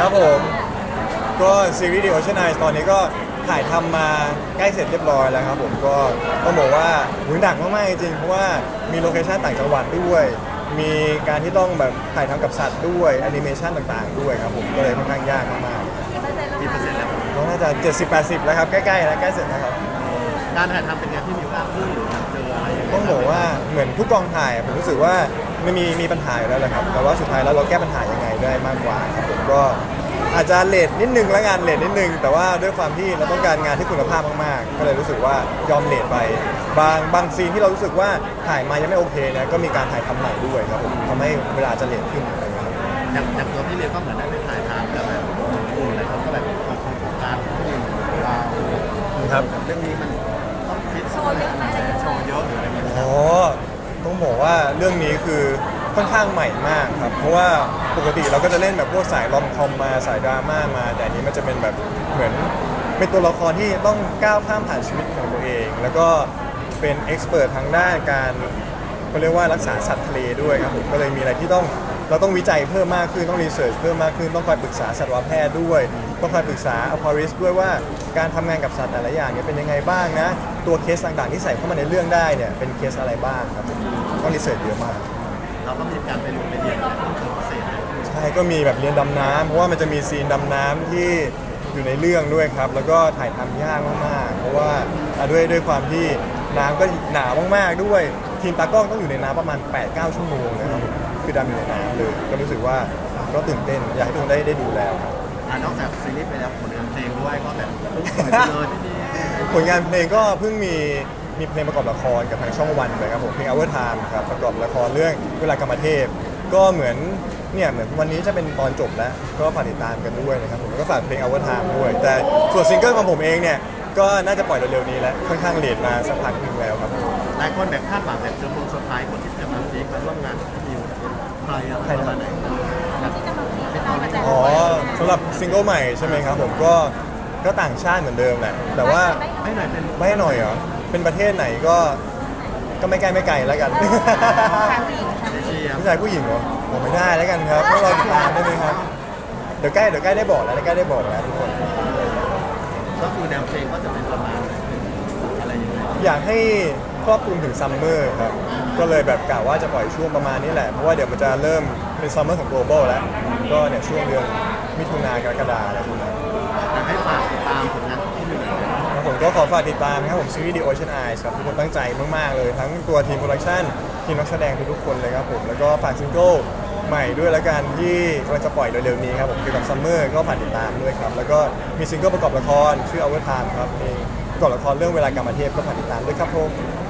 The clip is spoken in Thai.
ครับผม ก็ซีรีส์ The Ocean Eyes ตอนนี้ก็ถ่ายทำมาใกล้เสร็จเรียบร้อยแล้วครับผมก็ต้องบอกว่าหุยหนักมากๆจริงๆเพราะว่ามีโลเคชั่นต่างจังหวัดด้วย มีการที่ต้องแบบถ่ายทำกับสัตว์ด้วยแอนิเมชันต่างๆ ด้วยครับผมก็เลยค่อนข้างยากมากกี่เปอร์เซ็นต์แล้วๆก็น่าจะ 70-80 แล้วครับ ใกล้ๆแล้วใกล้เสร็จแล้วครับ การถ่ายทำเป็นไงพี่มิวอ้างพูดหรือเจออะไรยังไงต้องบอกว่าเหมือนทุกกองถ่ายผมรู้สึกว่าไม่มีมีปัญหาอยู่แล้วแหละครับ แต่ว่าสุดท้ายแล้วเราแก้ปัญหายังไงได้มากกว่าครับผมก็อาจจะเลทนิดนึงแล้วงานเลทนิดนึง แต่ว่าด้วยความที่เราต้องการงานที่คุณภาพมากๆ ก็เลยรู้สึกว่ายอมเลทไป บางบางซีนที่เรารู้สึกว่าถ่ายมายังไม่โอเคนะก็มีการถ่ายทำใหม่ด้วยครับผมทำให้เวลาจะเลทขึ้นอะไรอย่างเงี้ยครับอย่างอย่างตัวพี่มิวก็เหมือนได้ไปถ่ายทำแล้วแบบกลุ่มอะไรเขาก็แบบมีโครงการที่เราครับ เรื่องนี้มัน ว่าเรื่องนี้คือค่อนข้างใหม่มากครับ เพราะว่าปกติเราก็จะเล่นแบบพวกสายรอมคอมมาสายดราม่ามา แต่อันนี้มันจะเป็นแบบเหมือนเป็นตัวละครที่ต้องก้าวข้ามผ่านชีวิตของตัวเอง แล้วก็เป็นเอ็กซ์เพรสทางด้านการเขาเรียกว่ารักษาสัตว์ทะเลด้วยครับผมก็เลยมีอะไรที่ต้อง เราต้องวิจัยเพิ่มมากขึ้นต้องรีเสิร์ชเพิ่มมากขึ้นต้องคอยปรึกษาสัตวแพทย์ด้วยต้องคอยปรึกษาอพอริสด้วยว่าการทำงานกับสัตว์แต่ละอย่างเนี่ยเป็นยังไงบ้างนะ ตัวเคสต่างๆที่ใส่เข้ามาในเรื่องได้เนี่ยเป็นเคสอะไรบ้างครับผมต้องรีเสิร์ชเยอะมากเราก็มีการไปลงไปเรียนแบบเพิ่มพิเศษเลยใช่ก็มีแบบเรียนดำน้ำเพราะว่ามันจะมีซีนดำน้ำที่อยู่ในเรื่องด้วยครับ แล้วก็ถ่ายทำยากมากๆเพราะว่าอะด้วยด้วยความที่น้ำก็หนาวมากๆด้วย ทีมตากล้องต้องอยู่ในน้ำประมาณ 8-9 ชั่วโมงนะครับ คือดำอยู่ในน้ำเลย ก็รู้สึกว่าก็ตื่นเต้น อยากให้ทุกคนได้ได้ดูแล้วครับ อะนอกจากซีรีส์ไปแล้วผลงานเพลงด้วยก็แบบพุ่งเปิดไปเลยพี่มิวผลงานเพลงก็เพิ่งมีมีเพลงประกอบละครกับทางช่องวันไปครับผมเพลง Our Time ครับประกอบละครเรื่องเวลากรรมเทพ ก็เหมือนเนี่ยเหมือนวันนี้จะเป็นตอนจบแล้วก็ฝากติดตามกันด้วยนะครับผมแล้วก็ฝากเพลง Our Time ด้วย แต่ส่วนซิงเกิลของผมเองเนี่ยก็น่าจะปล่อยเร็วๆนี้แล้วค่อนข้างเลทมาสักพักหนึงแล้วครับหลายคนแบบคาดหวังแบบเซอร์ไพรส์เซอร์ไพรส์คนที่จะมาฟีกมาร่วมงานกับพี่มิวใค รอะไรประมาณไหนแบบเป็นตัวเล็กอ๋อสำหรับซิงเกิลใหม่ใช่ไหมครับผมก็ก็ต่างชาติเหมือนเดิมแหละ แต่ว่าไม่หน่อยเป็นไม่หน่อยเหรอเป็นประเทศไหนก็ก็ไม่ใกล้ไม่ไกลแล้วกันเอเชียผู้ชายผู้หญิงเหรอผมไม่ได้แล้วกันครับพวกเราติดตามได้ไหมครับเดี๋ยวใกล้เดี๋ยวใกล้ได้บอกแล้วใกล้ได้บอกแล้วทุกคนก็คือแนวเพลงก็จะเป็นประมาณไหนอะไรยังไงอยากให้ค รอบคลุมถึงซัมเมอร์ครับ ก็เลยแบบกะว่าจะปล่อยช่วงประมาณนี้แหละ เพราะว่าเดี๋ยวมันจะเริ่มเป็นซัมเมอร์ของ global แล้ว ก็เนี่ยช่วงเดือนมิถุนากรกฎาแล้วคุณนะอยากให้ฝากติดตามผลงานของพี่มิวหน่อยครับผมก็ขอฝากติดตามนะครับผมซีรีส์ The Ocean Eyes ครับทุกคนตั้งใจมาก ๆ เลย ทั้งตัวทีมโปรดักชันทีมนักแสดงทุกๆคนเลยครับผมแล้วก็ฝากซิงเกิลใหม่ด้วยละกันที่กำลังจะปล่อยเร็วๆนี้ครับผมเกี่ยวกับซัมเมอร์ก็ฝากติดตามด้วยครับแล้วก็มีซิงเกิลประกอบละครชื่อ Our Time ครับเพลงประกอบละครเรื่องเวลากรรมเทพก็ฝากติดตามด้วยครับผมข